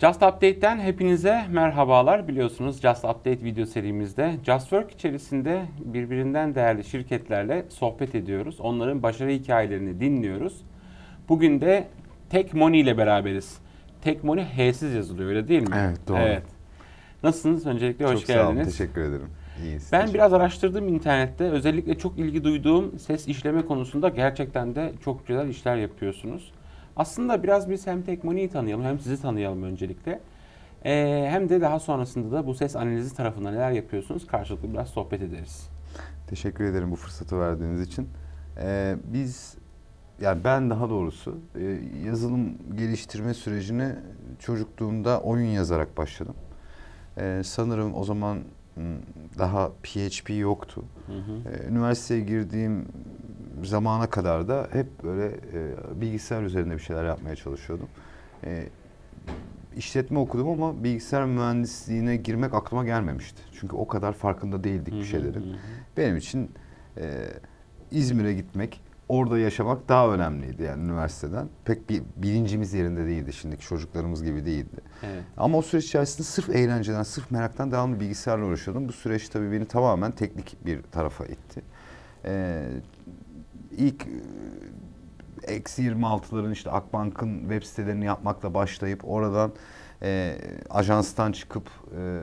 Just Update'ten hepinize merhabalar. Biliyorsunuz Just Update video serimizde Just Work içerisinde birbirinden değerli şirketlerle sohbet ediyoruz. Onların başarı hikayelerini dinliyoruz. Bugün de Tech Money ile beraberiz. Tech Money H'siz yazılıyor öyle değil mi? Evet, doğru. Evet. Nasılsınız? Öncelikle hoş Çok sağ olun, geldiniz. teşekkür ederim. İyiyiz. Ben biraz araştırdım internette. Özellikle çok ilgi duyduğum ses işleme konusunda gerçekten de çok güzel işler yapıyorsunuz. Aslında biraz biz hem Tekmoni'yi tanıyalım hem sizi tanıyalım öncelikle. Ee, hem de daha sonrasında da bu ses analizi tarafında neler yapıyorsunuz karşılıklı biraz sohbet ederiz. Teşekkür ederim bu fırsatı verdiğiniz için. Ee, biz, yani ben daha doğrusu e, yazılım geliştirme sürecine çocukluğumda oyun yazarak başladım. Ee, sanırım o zaman m, daha PHP yoktu. Hı hı. Ee, üniversiteye girdiğim zamana kadar da hep böyle e, bilgisayar üzerinde bir şeyler yapmaya çalışıyordum. E, işletme okudum ama bilgisayar mühendisliğine girmek aklıma gelmemişti. Çünkü o kadar farkında değildik bir şeylerin. Benim için e, İzmir'e gitmek, orada yaşamak daha önemliydi yani üniversiteden. Pek bir bilincimiz yerinde değildi şimdiki çocuklarımız gibi değildi. Evet. Ama o süreç içerisinde sırf eğlenceden, sırf meraktan devamlı bilgisayarla uğraşıyordum. Bu süreç tabii beni tamamen teknik bir tarafa itti. Ee, ilk e, eksi 26'ların işte Akbank'ın web sitelerini yapmakla başlayıp oradan e, ajanstan çıkıp e,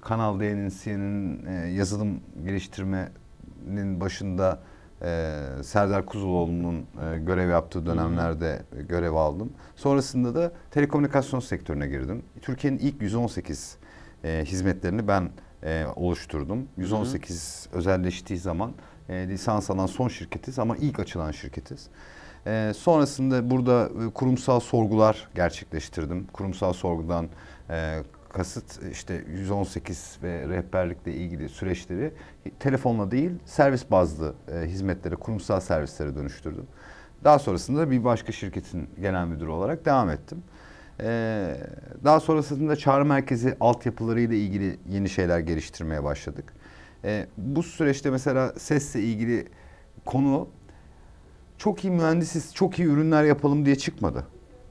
Kanal D'nin, CNN'in e, yazılım geliştirmenin başında e, Serdar Kuzuloğlu'nun e, görev yaptığı dönemlerde e, görev aldım. Sonrasında da telekomünikasyon sektörüne girdim. Türkiye'nin ilk 118 e, hizmetlerini ben e, oluşturdum. 118 özelleştiği zaman e, lisans alan son şirketiz ama ilk açılan şirketiz. E, sonrasında burada e, kurumsal sorgular gerçekleştirdim. Kurumsal sorgudan e, kasıt işte 118 ve rehberlikle ilgili süreçleri telefonla değil servis bazlı e, hizmetlere, kurumsal servislere dönüştürdüm. Daha sonrasında bir başka şirketin genel müdürü olarak devam ettim. Ee, daha sonrasında çağrı merkezi altyapılarıyla ilgili yeni şeyler geliştirmeye başladık. Ee, bu süreçte mesela sesle ilgili konu çok iyi mühendisiz, çok iyi ürünler yapalım diye çıkmadı.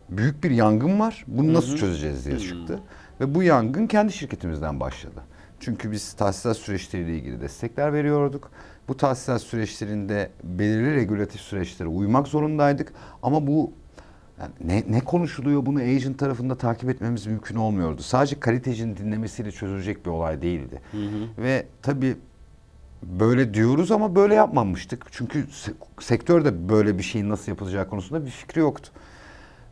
Büyük bir yangın var. Bunu nasıl çözeceğiz diye çıktı. Ve bu yangın kendi şirketimizden başladı. Çünkü biz tahsisat süreçleriyle ilgili destekler veriyorduk. Bu tahsisat süreçlerinde belirli regülatif süreçlere uymak zorundaydık. Ama bu yani ne, ne konuşuluyor bunu agent tarafında takip etmemiz mümkün olmuyordu. Sadece kalitecinin dinlemesiyle çözülecek bir olay değildi. Ve tabii böyle diyoruz ama böyle yapmamıştık. Çünkü se- sektörde böyle bir şeyin nasıl yapılacağı konusunda bir fikri yoktu.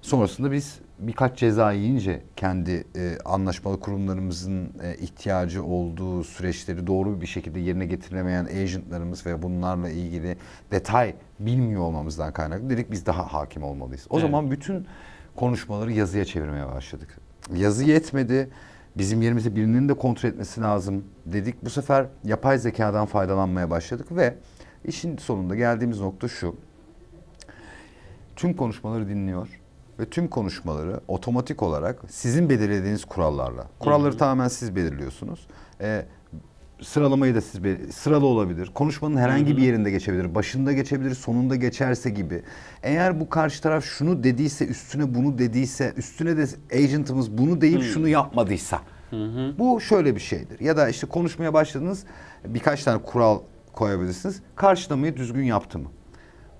Sonrasında biz birkaç ceza yiyince kendi e, anlaşmalı kurumlarımızın e, ihtiyacı olduğu süreçleri doğru bir şekilde yerine getiremeyen agentlarımız ve bunlarla ilgili detay bilmiyor olmamızdan kaynaklı dedik biz daha hakim olmalıyız. O Evet. zaman bütün konuşmaları yazıya çevirmeye başladık. Yazı yetmedi. Bizim yerimize birinin de kontrol etmesi lazım dedik. Bu sefer yapay zekadan faydalanmaya başladık ve işin sonunda geldiğimiz nokta şu tüm konuşmaları dinliyor ve tüm konuşmaları otomatik olarak sizin belirlediğiniz kurallarla. Kuralları tamamen siz belirliyorsunuz. Ee, sıralamayı da siz sıralı olabilir. Konuşmanın herhangi bir yerinde geçebilir. Başında geçebilir, sonunda geçerse gibi. Eğer bu karşı taraf şunu dediyse, üstüne bunu dediyse, üstüne de agentımız bunu deyip şunu yapmadıysa. Bu şöyle bir şeydir. Ya da işte konuşmaya başladınız, birkaç tane kural koyabilirsiniz. Karşılamayı düzgün yaptı mı?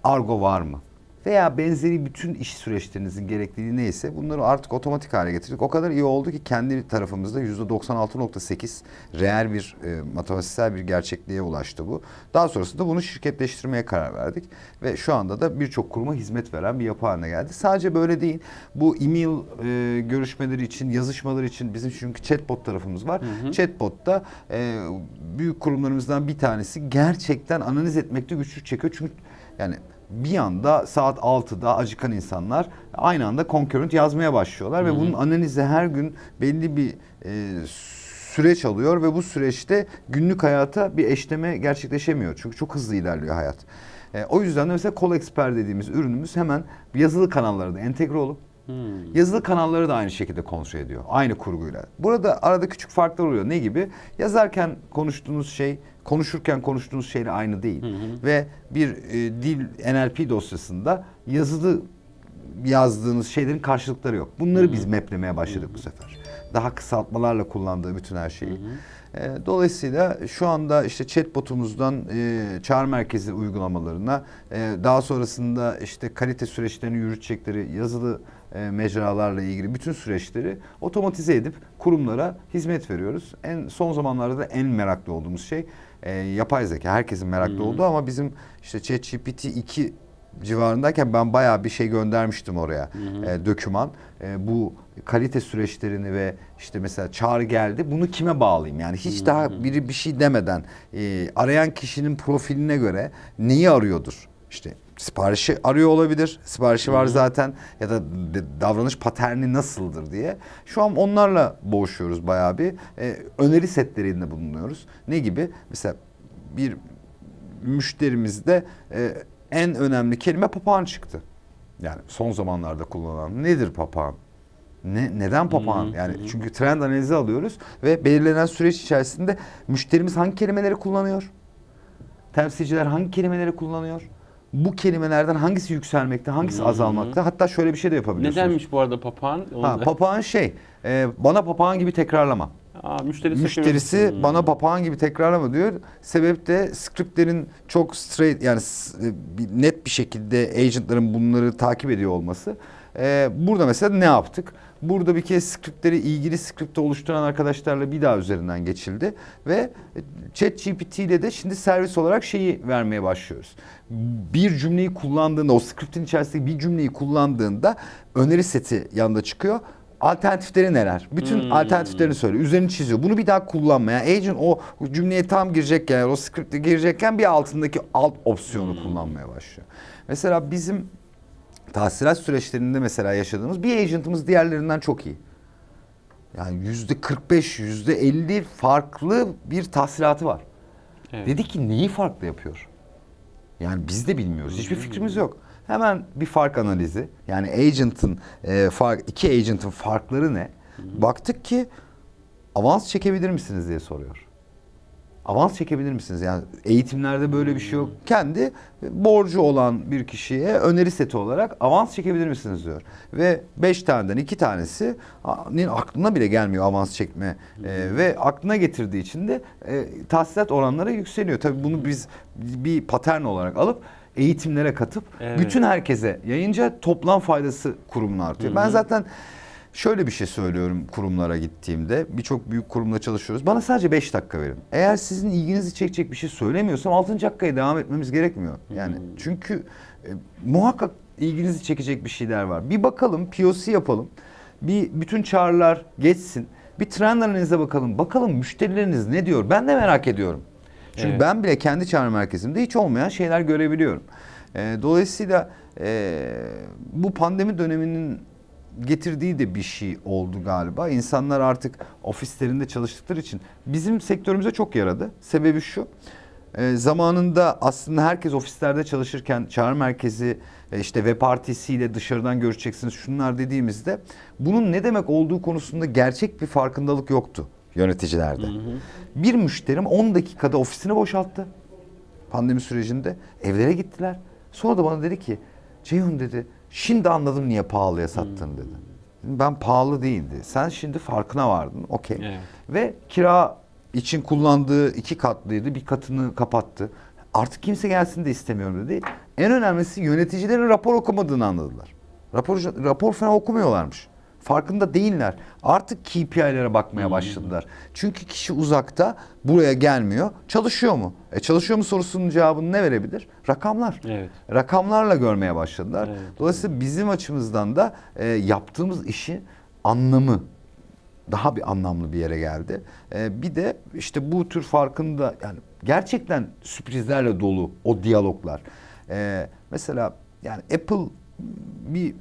Argo var mı? Veya benzeri bütün iş süreçlerinizin gerekliliği neyse bunları artık otomatik hale getirdik. O kadar iyi oldu ki kendi tarafımızda %96.8 reel bir e, matematiksel bir gerçekliğe ulaştı bu. Daha sonrasında bunu şirketleştirmeye karar verdik. Ve şu anda da birçok kuruma hizmet veren bir yapı haline geldi. Sadece böyle değil. Bu e-mail e, görüşmeleri için, yazışmalar için bizim çünkü chatbot tarafımız var. Chatbot'ta e, büyük kurumlarımızdan bir tanesi gerçekten analiz etmekte güçlük çekiyor. Çünkü yani bir anda saat 6'da acıkan insanlar aynı anda concurrent yazmaya başlıyorlar ve bunun analizi her gün belli bir e, süreç alıyor ve bu süreçte günlük hayata bir eşleme gerçekleşemiyor. Çünkü çok hızlı ilerliyor hayat. E, o yüzden de mesela Call Expert dediğimiz ürünümüz hemen yazılı kanallara da entegre olup Yazılı kanalları da aynı şekilde kontrol ediyor. Aynı kurguyla. Burada arada küçük farklar oluyor. Ne gibi? Yazarken konuştuğunuz şey, konuşurken konuştuğunuz şeyle aynı değil. Ve bir e, dil NLP dosyasında yazılı yazdığınız şeylerin karşılıkları yok. Bunları biz maplemeye başladık bu sefer. Daha kısaltmalarla kullandığı bütün her şeyi. E, dolayısıyla şu anda işte chatbotumuzdan e, çağrı merkezi uygulamalarına e, daha sonrasında işte kalite süreçlerini yürütecekleri yazılı e, mecralarla ilgili bütün süreçleri otomatize edip kurumlara hizmet veriyoruz. En son zamanlarda da en meraklı olduğumuz şey e, yapay zeka. Herkesin meraklı olduğu ama bizim işte ChatGPT 2 civarındayken ben bayağı bir şey göndermiştim oraya. E, döküman. E, bu kalite süreçlerini ve işte mesela çağrı geldi. Bunu kime bağlayayım? Yani hiç daha biri bir şey demeden e, arayan kişinin profiline göre neyi arıyordur? İşte siparişi arıyor olabilir. Siparişi var zaten ya da davranış paterni nasıldır diye. Şu an onlarla boğuşuyoruz bayağı bir. E, öneri setlerinde bulunuyoruz. Ne gibi? Mesela bir müşterimizde e, en önemli kelime papağan çıktı. Yani son zamanlarda kullanılan nedir papağan? Ne, neden papağan? Yani çünkü trend analizi alıyoruz ve belirlenen süreç içerisinde müşterimiz hangi kelimeleri kullanıyor? Temsilciler hangi kelimeleri kullanıyor? Bu kelimelerden hangisi yükselmekte, hangisi azalmakta? Hatta şöyle bir şey de yapabiliyorsunuz. Nedenmiş bu arada papağan? Onu Ha, da- papağan şey, e, bana papağan gibi tekrarlama. Aa, müşterisi Müşterisi Hmm. bana papağan gibi tekrarlama diyor. Sebep de scriptlerin çok straight yani s- e, bir- net bir şekilde agentların bunları takip ediyor olması. Ee, burada mesela ne yaptık? Burada bir kez scriptleri ilgili script'i oluşturan arkadaşlarla bir daha üzerinden geçildi ve ChatGPT ile de şimdi servis olarak şeyi vermeye başlıyoruz. Bir cümleyi kullandığında o script'in içerisindeki bir cümleyi kullandığında öneri seti yanında çıkıyor. Alternatifleri neler? Bütün Hmm. alternatiflerini söylüyor. Üzerini çiziyor. Bunu bir daha kullanma. Yani agent o cümleye tam girecekken, o script'e girecekken bir altındaki alt opsiyonu kullanmaya başlıyor. Mesela bizim tahsilat süreçlerinde mesela yaşadığımız bir agent'ımız diğerlerinden çok iyi. Yani yüzde 45, yüzde 50 farklı bir tahsilatı var. Evet. Dedi ki neyi farklı yapıyor? Yani biz de bilmiyoruz. Hiçbir fikrimiz yok. Hemen bir fark analizi. Yani agent'ın e, fark iki agent'ın farkları ne? Baktık ki avans çekebilir misiniz diye soruyor. Avans çekebilir misiniz? Yani eğitimlerde böyle bir şey yok. Kendi borcu olan bir kişiye öneri seti olarak avans çekebilir misiniz diyor. Ve beş taneden iki tanesi a- aklına bile gelmiyor avans çekme. E, ve aklına getirdiği için de e, tahsilat oranları yükseliyor. Tabii bunu biz bir patern olarak alıp eğitimlere katıp Evet. bütün herkese yayınca toplam faydası kurumun artıyor. Ben zaten şöyle bir şey söylüyorum kurumlara gittiğimde. Birçok büyük kurumla çalışıyoruz. Bana sadece 5 dakika verin. Eğer sizin ilginizi çekecek bir şey söylemiyorsam 6. dakikaya devam etmemiz gerekmiyor. Yani çünkü e, muhakkak ilginizi çekecek bir şeyler var. Bir bakalım, POC yapalım. Bir bütün çağrılar geçsin. Bir trend analize bakalım. Bakalım müşterileriniz ne diyor? Ben de merak ediyorum. Çünkü Evet. ben bile kendi çağrı merkezimde hiç olmayan şeyler görebiliyorum. Ee, dolayısıyla e, bu pandemi döneminin getirdiği de bir şey oldu galiba. İnsanlar artık ofislerinde çalıştıkları için bizim sektörümüze çok yaradı. Sebebi şu. e, zamanında aslında herkes ofislerde çalışırken çağrı merkezi e, işte web partisiyle dışarıdan görüşeceksiniz şunlar dediğimizde bunun ne demek olduğu konusunda gerçek bir farkındalık yoktu yöneticilerde. Bir müşterim 10 dakikada ofisini boşalttı pandemi sürecinde. Evlere gittiler. Sonra da bana dedi ki Ceyhun dedi şimdi anladım niye pahalıya sattın dedi. Ben pahalı değildi. Sen şimdi farkına vardın. Okey. Evet. Ve kira için kullandığı iki katlıydı. Bir katını kapattı. Artık kimse gelsin de istemiyorum dedi. En önemlisi yöneticilerin rapor okumadığını anladılar. Rapor, rapor falan okumuyorlarmış. Farkında değiller. Artık KPI'lere bakmaya başladılar. Çünkü kişi uzakta buraya gelmiyor. Çalışıyor mu? E çalışıyor mu sorusunun cevabını ne verebilir? Rakamlar. Evet. Rakamlarla görmeye başladılar. Evet. Dolayısıyla bizim açımızdan da e, yaptığımız işi anlamı daha bir anlamlı bir yere geldi. E, bir de işte bu tür farkında yani gerçekten sürprizlerle dolu o diyaloglar. E, mesela yani Apple bir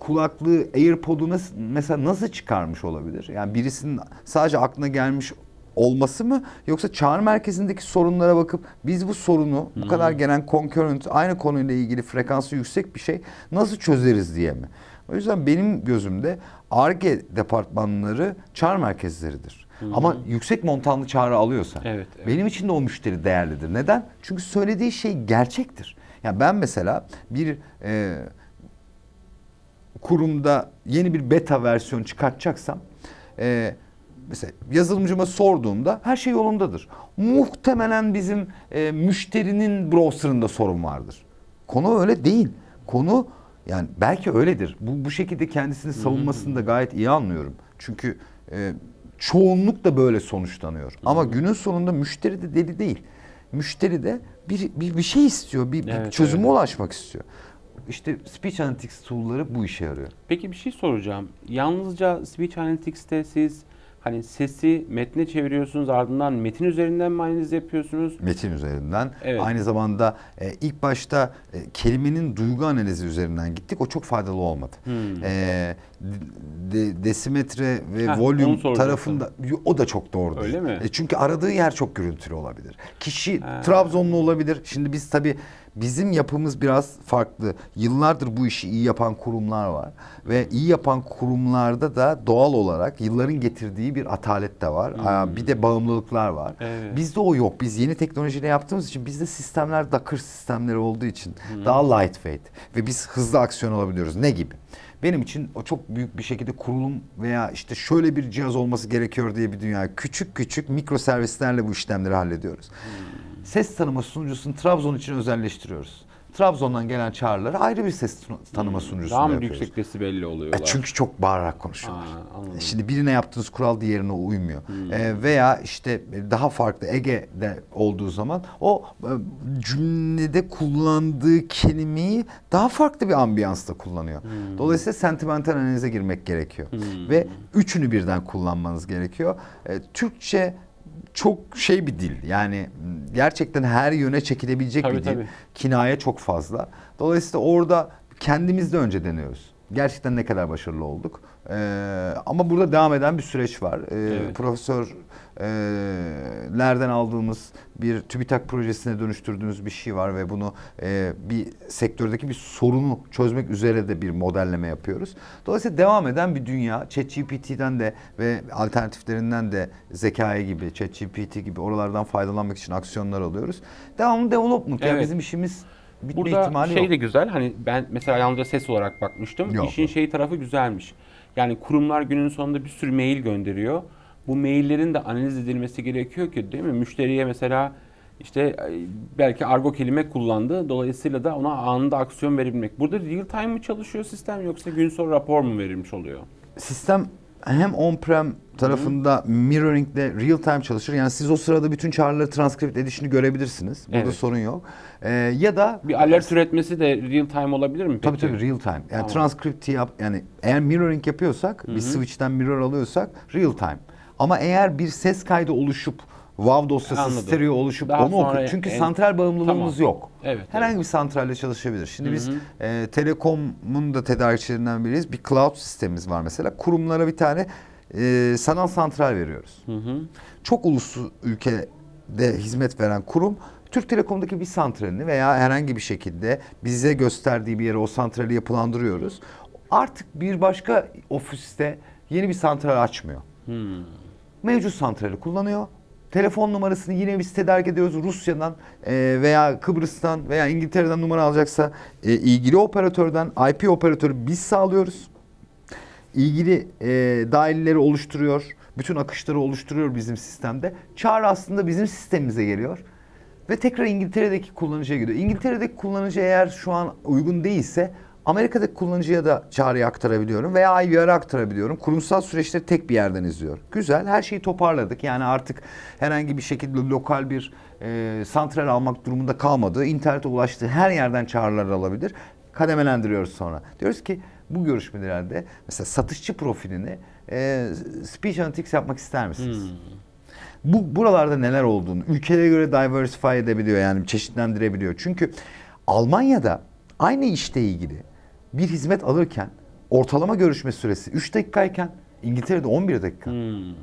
kulaklığı AirPod'u nasıl, mesela nasıl çıkarmış olabilir? Yani birisinin sadece aklına gelmiş olması mı yoksa çağrı merkezindeki sorunlara bakıp biz bu sorunu bu kadar gelen concurrent aynı konuyla ilgili frekansı yüksek bir şey nasıl çözeriz diye mi? O yüzden benim gözümde ARGE departmanları çağrı merkezleridir. Ama yüksek montanlı çağrı alıyorsa Evet, evet. benim için de o müşteri değerlidir. Neden? Çünkü söylediği şey gerçektir. Yani ben mesela bir e, kurumda yeni bir beta versiyon çıkartacaksam e, mesela yazılımcıma sorduğumda her şey yolundadır. Muhtemelen bizim e, müşterinin browser'ında sorun vardır. Konu öyle değil. Konu yani belki öyledir. Bu, bu şekilde kendisini savunmasını da gayet iyi anlıyorum. Çünkü e, çoğunluk da böyle sonuçlanıyor. Ama günün sonunda müşteri de deli değil. Müşteri de bir, bir, bir şey istiyor, bir, bir Evet, çözüme evet. ulaşmak istiyor. İşte speech analytics tool'ları bu işe yarıyor. Peki bir şey soracağım. Yalnızca Speech Analytics'te siz hani sesi metne çeviriyorsunuz ardından metin üzerinden mi analiz yapıyorsunuz? Metin üzerinden. Evet. Aynı zamanda e, ilk başta e, kelimenin duygu analizi üzerinden gittik. O çok faydalı olmadı. Hmm. E, de- desimetre ve Heh, soracaktım. tarafında o da çok doğru değil. Öyle mi? E, çünkü aradığı yer çok gürültülü olabilir. Kişi Ha. Trabzonlu olabilir. Şimdi biz tabii bizim yapımız biraz farklı. Yıllardır bu işi iyi yapan kurumlar var ve iyi yapan kurumlarda da doğal olarak yılların getirdiği bir atalet de var. Aa, Bir de bağımlılıklar var. Hmm. Evet. Bizde o yok. Biz yeni teknolojiyle yaptığımız için bizde sistemler Docker sistemleri olduğu için daha lightweight ve biz hızlı aksiyon alabiliyoruz. Ne gibi? Benim için o çok büyük bir şekilde kurulum veya işte şöyle bir cihaz olması gerekiyor diye bir dünya. Küçük küçük mikro servislerle bu işlemleri hallediyoruz. Ses tanıma sunucusunu Trabzon için özelleştiriyoruz. Trabzon'dan gelen çağrıları ayrı bir ses tanıma sunucusunda Daha mı yapıyoruz. yüksek desibelli E, oluyorlar? çünkü çok bağırarak konuşuyorlar. Aa, anladım. Şimdi birine yaptığınız kural diğerine uymuyor. Hmm. E, veya işte daha farklı Ege'de olduğu zaman o e, cümlede kullandığı kelimeyi daha farklı bir ambiyansta kullanıyor. Hmm. Dolayısıyla sentimental analize girmek gerekiyor. Ve üçünü birden kullanmanız gerekiyor. E, Türkçe çok şey bir dil. Yani gerçekten her yöne çekilebilecek Tabii, bir dil. tabii. Kinaye çok fazla. Dolayısıyla orada kendimiz de önce deniyoruz. Gerçekten ne kadar başarılı olduk. Ee, ama burada devam eden bir süreç var. Ee, Evet. Profesörlerden aldığımız bir TÜBİTAK projesine dönüştürdüğümüz bir şey var ve bunu e, bir sektördeki bir sorunu çözmek üzere de bir modelleme yapıyoruz. Dolayısıyla devam eden bir dünya. ChatGPT'den de ve alternatiflerinden de zekaya gibi, ChatGPT gibi oralardan faydalanmak için aksiyonlar alıyoruz. Devamlı development. Yani Evet. bizim işimiz bitme Burada ihtimali şey yok. de güzel. Hani ben mesela yalnızca ses olarak bakmıştım. Yok. İşin şey tarafı güzelmiş. Yani kurumlar günün sonunda bir sürü mail gönderiyor. Bu maillerin de analiz edilmesi gerekiyor ki değil mi? Müşteriye mesela işte e, belki argo kelime kullandı. Dolayısıyla da ona anında aksiyon verebilmek. Burada real time mı çalışıyor sistem yoksa gün sonra rapor mu verilmiş oluyor? Sistem hem on-prem tarafında mirroringle real time çalışır. Yani siz o sırada bütün çağrıları transkript edişini görebilirsiniz. Burada Evet. sorun yok. Ee, ya da Bir alert üretmesi de real time olabilir mi Tabii peki? tabii real time. Yani transkripti yap yani eğer mirroring yapıyorsak, bir switch'ten mirror alıyorsak real time. Ama eğer bir ses kaydı oluşup WAV dosyası Anladım. stereo oluşup Daha onu sonra oku. Çünkü en- santral bağımlılığımız Tamam. yok. Evet, Herhangi bir santralle çalışabilir. Şimdi biz e, Telekom'un da tedarikçilerinden biriyiz. Bir cloud sistemimiz var mesela. Kurumlara bir tane e, sanal santral veriyoruz. Çok uluslu ülkede hizmet veren kurum Türk Telekom'daki bir santralini veya herhangi bir şekilde bize gösterdiği bir yere o santrali yapılandırıyoruz. Artık bir başka ofiste yeni bir santral açmıyor. Mevcut santrali kullanıyor. Telefon numarasını yine biz tedarik ediyoruz Rusya'dan e, veya Kıbrıs'tan veya İngiltere'den numara alacaksa e, ilgili operatörden IP operatörü biz sağlıyoruz. İlgili e, dahilleri oluşturuyor. Bütün akışları oluşturuyor bizim sistemde. Çağrı aslında bizim sistemimize geliyor. Ve tekrar İngiltere'deki kullanıcıya gidiyor. İngiltere'deki kullanıcı eğer şu an uygun değilse Amerika'daki kullanıcıya da çağrıyı aktarabiliyorum veya IVR'a aktarabiliyorum. Kurumsal süreçleri tek bir yerden izliyor. Güzel, her şeyi toparladık. Yani artık herhangi bir şekilde lokal bir e, santral almak durumunda kalmadığı, internete ulaştığı her yerden çağrılar alabilir. Kademelendiriyoruz sonra. Diyoruz ki bu görüşmelerde mesela satışçı profilini e, speech analytics yapmak ister misiniz? Bu buralarda neler olduğunu ülkelere göre diversify edebiliyor yani çeşitlendirebiliyor. Çünkü Almanya'da aynı işle ilgili bir hizmet alırken ortalama görüşme süresi 3 dakikayken İngiltere'de 11 dakika. Hmm.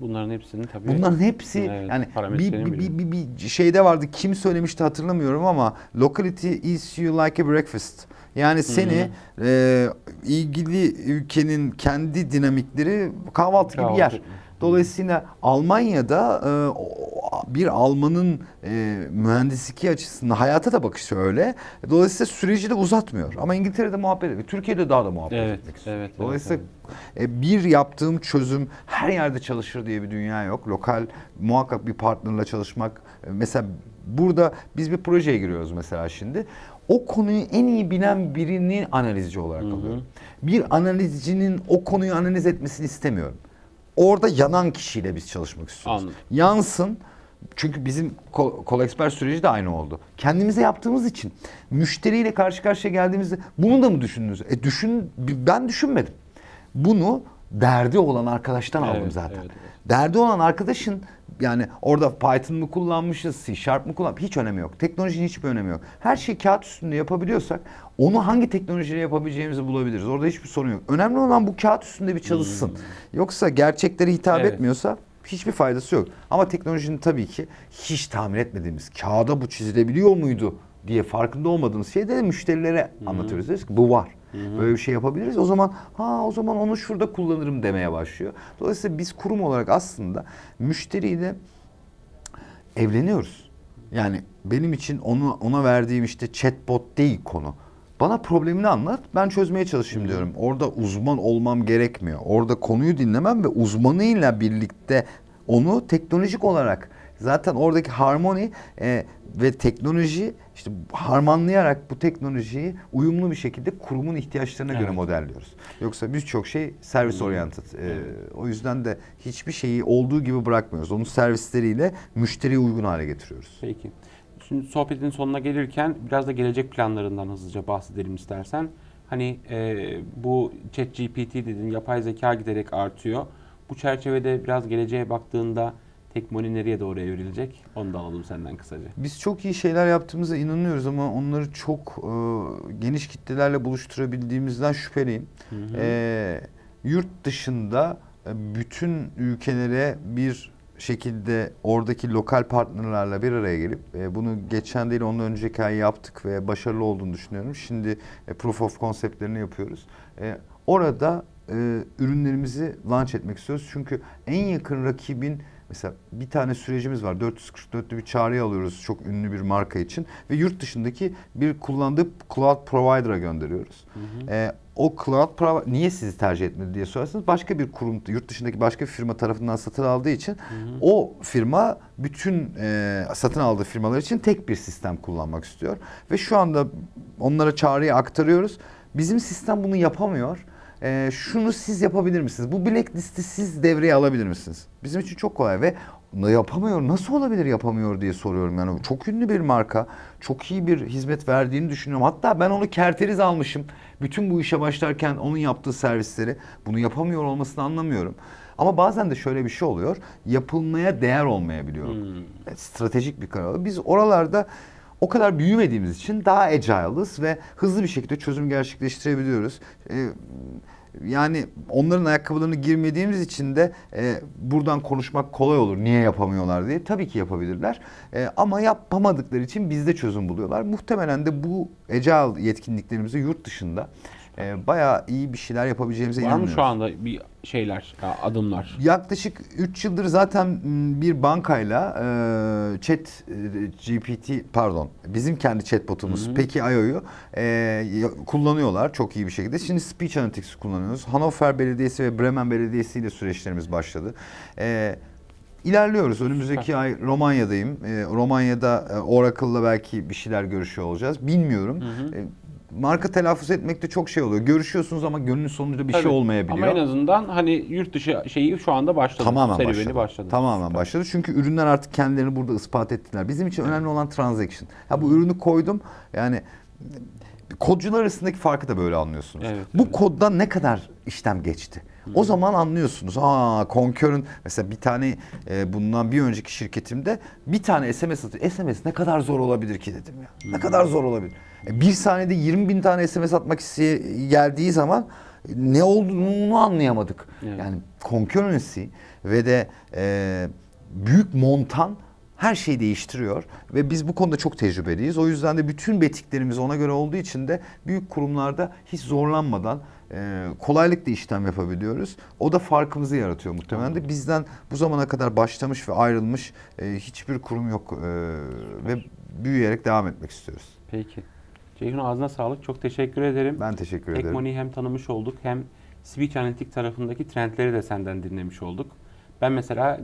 Bunların hepsini tabii. Bunların hepsi Evet, yani bir, bir, bir, bir, bir şeyde vardı kim söylemişti hatırlamıyorum ama locality is you like a breakfast. Yani seni e, ilgili ülkenin kendi dinamikleri kahvaltı gibi Kahvaltı. yer. Dolayısıyla Almanya'da e, bir Almanın e, mühendislik açısından hayata da bakışı öyle. Dolayısıyla süreci de uzatmıyor. Ama İngiltere'de muhabbet ediyor. Türkiye'de daha da muhabbet Evet, etmek istiyor. evet, evet, Dolayısıyla e, bir yaptığım çözüm her yerde çalışır diye bir dünya yok. Lokal muhakkak bir partnerla çalışmak. e, Mesela burada biz bir projeye giriyoruz mesela şimdi. O konuyu en iyi bilen birini analizci olarak alıyorum. Bir analizcinin o konuyu analiz etmesini istemiyorum. Orada yanan kişiyle biz çalışmak istiyoruz. Anladım. Yansın. Çünkü bizim Expert süreci de aynı oldu. Kendimize yaptığımız için müşteriyle karşı karşıya geldiğimizde bunu da mı düşündünüz? E düşün ben düşünmedim. Bunu derdi olan arkadaştan aldım Evet, zaten. evet, evet. Derdi olan arkadaşın yani orada Python mı kullanmışız, C Sharp mı kullanmışız hiç önemi yok. Teknolojinin hiçbir önemi yok. Her şeyi kağıt üstünde yapabiliyorsak onu hangi teknolojiyle yapabileceğimizi bulabiliriz. Orada hiçbir sorun yok. Önemli olan bu kağıt üstünde bir çalışsın. Yoksa gerçekleri hitap Evet. etmiyorsa hiçbir faydası yok. Ama teknolojinin tabii ki hiç tahmin etmediğimiz kağıda bu çizilebiliyor muydu diye farkında olmadığımız şeyi de müşterilere anlatıyoruz. Diyoruz ki bu var. Böyle bir şey yapabiliriz. O zaman ha o zaman onu şurada kullanırım demeye başlıyor. Dolayısıyla biz kurum olarak aslında müşteriyle evleniyoruz. Yani benim için onu ona verdiğim işte chatbot değil konu. Bana problemini anlat, ben çözmeye çalışayım diyorum. Orada uzman olmam gerekmiyor. Orada konuyu dinlemem ve uzmanıyla birlikte onu teknolojik olarak zaten oradaki harmoni e, ve teknoloji işte harmanlayarak bu teknolojiyi uyumlu bir şekilde kurumun ihtiyaçlarına göre Evet. modelliyoruz. Yoksa birçok şey servis oriented. E, o yüzden de hiçbir şeyi olduğu gibi bırakmıyoruz. Onun servisleriyle müşteriye uygun hale getiriyoruz. Peki. Şimdi sohbetin sonuna gelirken biraz da gelecek planlarından hızlıca bahsedelim istersen. Hani e, bu ChatGPT dedin, yapay zeka giderek artıyor. Bu çerçevede biraz geleceğe baktığında Tekmoni nereye doğru evrilecek? Onu da alalım senden kısaca. Biz çok iyi şeyler yaptığımıza inanıyoruz ama onları çok e, geniş kitlelerle buluşturabildiğimizden şüpheliyim. E, yurt dışında e, bütün ülkelere bir şekilde oradaki lokal partnerlerle bir araya gelip e, bunu geçen değil ondan önceki ay yaptık ve başarılı olduğunu düşünüyorum. Şimdi e, proof of conceptlerini yapıyoruz. E, orada e, ürünlerimizi launch etmek istiyoruz. Çünkü en yakın rakibin Mesela bir tane sürecimiz var. 444'lü bir çağrı alıyoruz çok ünlü bir marka için ve yurt dışındaki bir kullandığı cloud provider'a gönderiyoruz. Ee, o cloud provider niye sizi tercih etmedi diye sorarsanız başka bir kurum yurt dışındaki başka bir firma tarafından satın aldığı için o firma bütün e, satın aldığı firmalar için tek bir sistem kullanmak istiyor ve şu anda onlara çağrıyı aktarıyoruz. Bizim sistem bunu yapamıyor. Ee, şunu siz yapabilir misiniz? Bu blacklisti siz devreye alabilir misiniz? Bizim için çok kolay ve yapamıyor, nasıl olabilir yapamıyor diye soruyorum. Yani çok ünlü bir marka, çok iyi bir hizmet verdiğini düşünüyorum. Hatta ben onu kerteriz almışım. Bütün bu işe başlarken onun yaptığı servisleri bunu yapamıyor olmasını anlamıyorum. Ama bazen de şöyle bir şey oluyor. Yapılmaya değer olmayabiliyor. Evet, Stratejik bir karar. Biz oralarda o kadar büyümediğimiz için daha agile'ız ve hızlı bir şekilde çözüm gerçekleştirebiliyoruz. Ee, yani onların ayakkabılarını girmediğimiz için de e, buradan konuşmak kolay olur. Niye yapamıyorlar diye. Tabii ki yapabilirler. E, ama yapamadıkları için bizde çözüm buluyorlar. Muhtemelen de bu agile yetkinliklerimizi yurt dışında e, bayağı iyi bir şeyler yapabileceğimize Var mı inanıyoruz. şu anda bir şeyler, adımlar? Yaklaşık 3 yıldır zaten m, bir bankayla e, chat e, GPT pardon bizim kendi chatbotumuz Peki IO'yu e, kullanıyorlar çok iyi bir şekilde. Şimdi Speech Analytics kullanıyoruz. Hannover Belediyesi ve Bremen Belediyesi ile süreçlerimiz başladı. E, İlerliyoruz. Önümüzdeki ay Romanya'dayım. E, Romanya'da Oracle'la belki bir şeyler görüşüyor olacağız. Bilmiyorum. E, marka telaffuz etmekte çok şey oluyor. Görüşüyorsunuz ama gönlün sonunda bir şey Tabii. olmayabiliyor. Ama en azından hani yurt dışı şeyi şu anda başladı. Tamamen Serüveni başladı. başladı. Tamamen başladı. Çünkü ürünler artık kendilerini burada ispat ettiler. Bizim için önemli olan transaction. Ha bu ürünü koydum. Yani kodcular arasındaki farkı da böyle anlıyorsunuz. Evet, bu evet. koddan ne kadar işlem geçti? O zaman anlıyorsunuz. Aa Concur'un mesela bir tane e, bundan bir önceki şirketimde bir tane SMS atıyor. SMS ne kadar zor olabilir ki dedim ya. Ne kadar zor olabilir. E, bir saniyede 20 bin tane SMS atmak isteye geldiği zaman ne olduğunu anlayamadık. Evet. Yani concurrency ve de e, büyük montan her şeyi değiştiriyor ve biz bu konuda çok tecrübeliyiz. O yüzden de bütün betiklerimiz ona göre olduğu için de büyük kurumlarda hiç zorlanmadan e, kolaylıkla işlem yapabiliyoruz. O da farkımızı yaratıyor muhtemelen de. Bizden bu zamana kadar başlamış ve ayrılmış e, hiçbir kurum yok e, ve büyüyerek devam etmek istiyoruz. Peki. Ceyhun ağzına sağlık. Çok teşekkür ederim. Ben teşekkür ederim. Tekmoni'yi hem tanımış olduk hem speech analitik tarafındaki trendleri de senden dinlemiş olduk. Ben mesela e,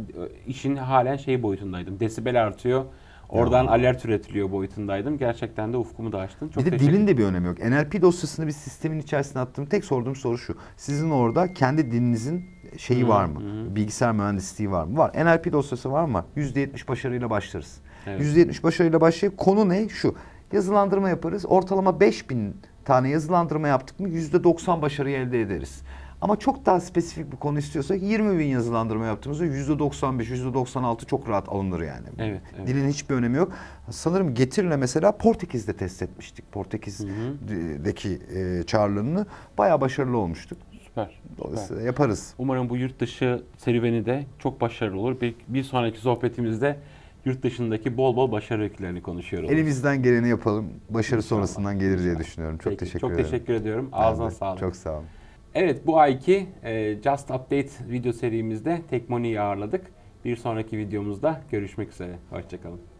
işin halen şey boyutundaydım. Desibel artıyor. Oradan alert üretiliyor boyutundaydım. Gerçekten de ufkumu da açtın. Çok bir de dilin de bir önemi yok. NLP dosyasını bir sistemin içerisine attığım tek sorduğum soru şu. Sizin orada kendi dilinizin şeyi Hı, var mı? hı. Bilgisayar mühendisliği var mı? Var. NLP dosyası var mı? %70 başarıyla başlarız. Evet. %70 başarıyla başlayıp konu ne? Şu. Yazılandırma yaparız. Ortalama 5000 tane yazılandırma yaptık mı %90 başarıyı elde ederiz. Ama çok daha spesifik bir konu istiyorsak 20 bin yazılandırma yaptığımızda %95, %96 çok rahat alınır yani. Evet, evet. Dilin hiçbir önemi yok. Sanırım Getir'le mesela Portekiz'de test etmiştik. Portekiz'deki e, çağrılarını bayağı başarılı olmuştuk. Süper. süper. Yaparız. Umarım bu yurt dışı serüveni de çok başarılı olur. Bir, bir sonraki sohbetimizde yurt dışındaki bol bol başarı öykülerini konuşuyoruz. Elimizden geleni yapalım. Başarı İnşallah. sonrasından gelir diye düşünüyorum. Çok Peki, teşekkür çok ederim. teşekkür ediyorum. Ağzına sağlık. Çok sağ olun. Evet bu ayki e, Just Update video serimizde Tekmoni'yi ağırladık. Bir sonraki videomuzda görüşmek üzere. Hoşçakalın.